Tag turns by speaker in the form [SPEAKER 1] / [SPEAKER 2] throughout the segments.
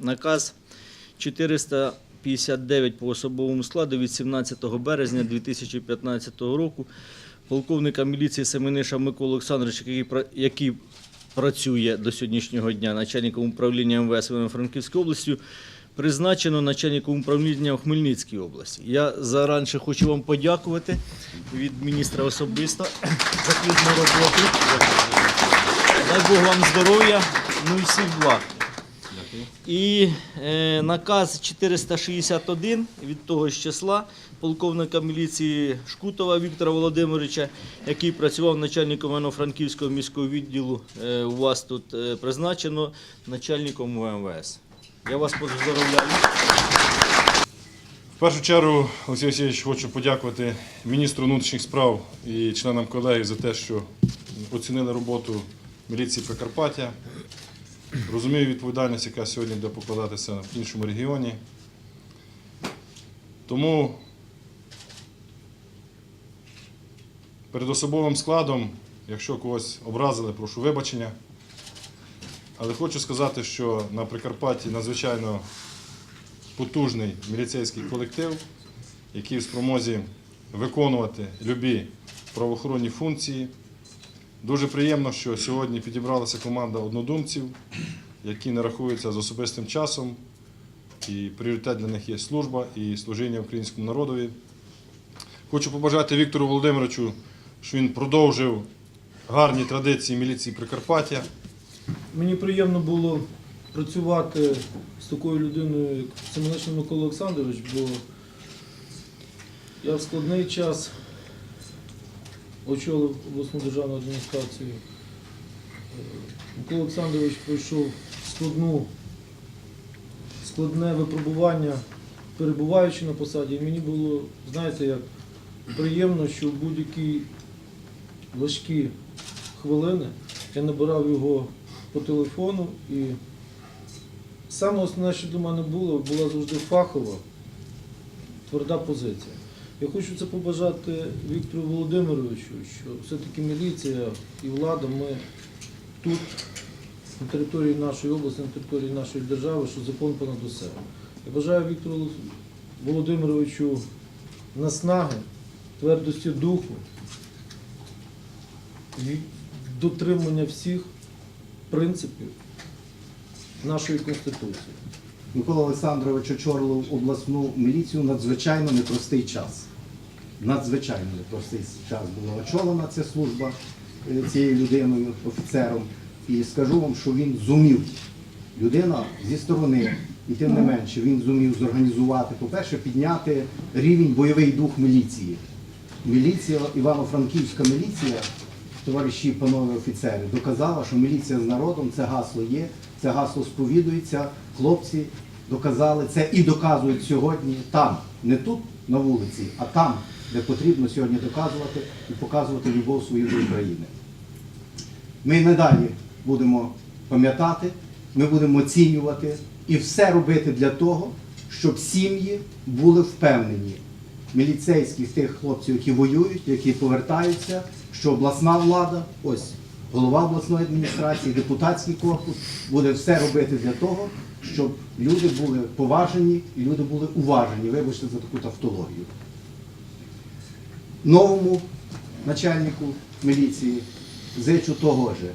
[SPEAKER 1] Наказ 459 по особовому складу від 17 березня 2015 року полковника міліції Семениша Миколи Олександровича, який працює до сьогоднішнього дня начальником управління МВС Івано-Франківської області, призначено начальником управління в Хмельницькій області. Я заранше хочу вам подякувати від міністра особисто за плідну роботу. Дай Бог вам здоров'я, ну і всіх благ. І е, наказ 461 від того ж числа полковника міліції Шкутова Віктора Володимировича, який працював начальником Івано-Франківського міського відділу. Е, у вас тут е, призначено начальником ВМВС. Я вас поздоровляю.
[SPEAKER 2] В першу чергу, Олексій Олексійович, хочу подякувати міністру внутрішніх справ і членам колегії за те, що оцінили роботу міліції Прикарпаття. Розумію відповідальність, яка сьогодні буде покладатися в іншому регіоні. Тому перед особовим складом, якщо когось образили, прошу вибачення. Але хочу сказати, що на Прикарпатті надзвичайно потужний міліцейський колектив, який в спромозі виконувати любі правоохоронні функції. Дуже приємно, що сьогодні підібралася команда однодумців, які не рахуються з особистим часом. І пріоритет для них є служба і служіння українському народові. Хочу побажати Віктору Володимировичу, що він продовжив гарні традиції міліції Прикарпаття.
[SPEAKER 3] Мені приємно було працювати з такою людиною, як Семенишин Микола Олександрович, бо я в складний час очолив обласну державну адміністрацію. Е, Микола Олександрович пройшов складну, складне випробування, перебуваючи на посаді. І мені було, знаєте, як приємно, що в будь-які важкі хвилини я набирав його по телефону і саме основне, що до мене було, була завжди фахова, тверда позиція. Я хочу це побажати Віктору Володимировичу, що все-таки міліція і влада, ми тут, на території нашої області, на території нашої держави, що закон понад усе. Я бажаю Віктору Володимировичу наснаги, твердості духу, і дотримання всіх принципів нашої Конституції.
[SPEAKER 4] Микола Олександрович очолив обласну міліцію надзвичайно непростий час. Надзвичайно непростий час була очолена ця служба е, цією людиною, офіцером. І скажу вам, що він зумів. Людина зі сторони, і тим не менше, він зумів зорганізувати, по-перше, підняти рівень бойовий дух міліції. Міліція, Івано-Франківська міліція, товариші, панове офіцери, доказала, що міліція з народом це гасло є, це гасло сповідується. Хлопці доказали це і доказують сьогодні там, не тут на вулиці, а там, де потрібно сьогодні доказувати і показувати любов свою до України. Ми надалі будемо пам'ятати, ми будемо оцінювати і все робити для того, щоб сім'ї були впевнені, міліцейських тих хлопців, які воюють, які повертаються, що обласна влада, ось голова обласної адміністрації, депутатський корпус буде все робити для того, щоб люди були поважені і люди були уважені. Вибачте за таку тавтологію. Новому начальнику міліції зичу того же,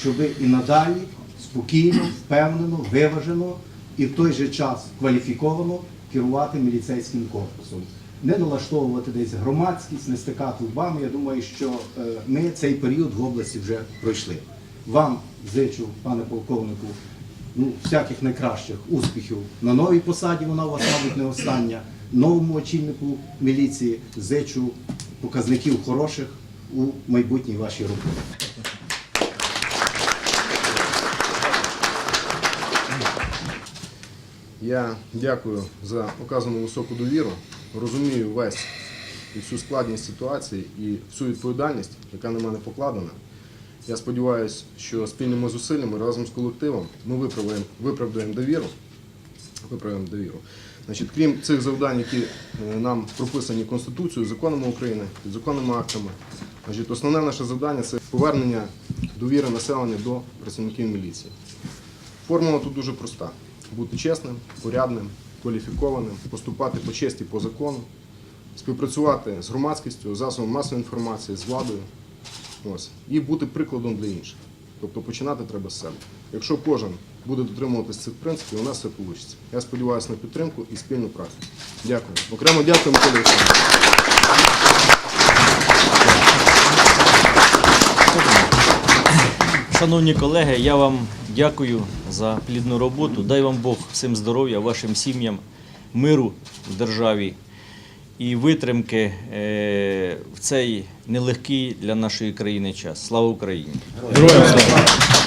[SPEAKER 4] щоб і надалі спокійно, впевнено, виважено і в той же час кваліфіковано керувати міліцейським корпусом. Не налаштовувати десь громадськість, не стикати лбами. Я думаю, що е, ми цей період в області вже пройшли. Вам зичу, пане полковнику, ну, всяких найкращих успіхів на новій посаді, вона у вас, мабуть, не остання. Новому очільнику міліції зичу показників хороших у майбутній вашій роботі.
[SPEAKER 5] Я дякую за оказану високу довіру. Розумію весь всю складність ситуації і всю відповідальність, яка на мене покладена. Я сподіваюся, що спільними зусиллями разом з колективом ми виправдаємо, виправдаємо довіру. Виправдаємо довіру. Значить, крім цих завдань, які е, нам прописані Конституцією, законами України, підзаконними актами, значить, основне наше завдання це повернення довіри населення до працівників міліції. Формула тут дуже проста. бути чесним, порядним, кваліфікованим, поступати по честі по закону, співпрацювати з громадськістю, засобами масової інформації, з владою. Ось. І бути прикладом для інших. Тобто починати треба з себе. Якщо кожен буде дотримуватися цих принципів, у нас все вийде. Я сподіваюся на підтримку і спільну працю. Дякую. Окремо дякую, Микола
[SPEAKER 1] Шановні колеги, я вам дякую за плідну роботу. Дай вам Бог всім здоров'я, вашим сім'ям, миру в державі і витримки е, в цей нелегкий для нашої країни час. Слава Україні!
[SPEAKER 2] Героям слава!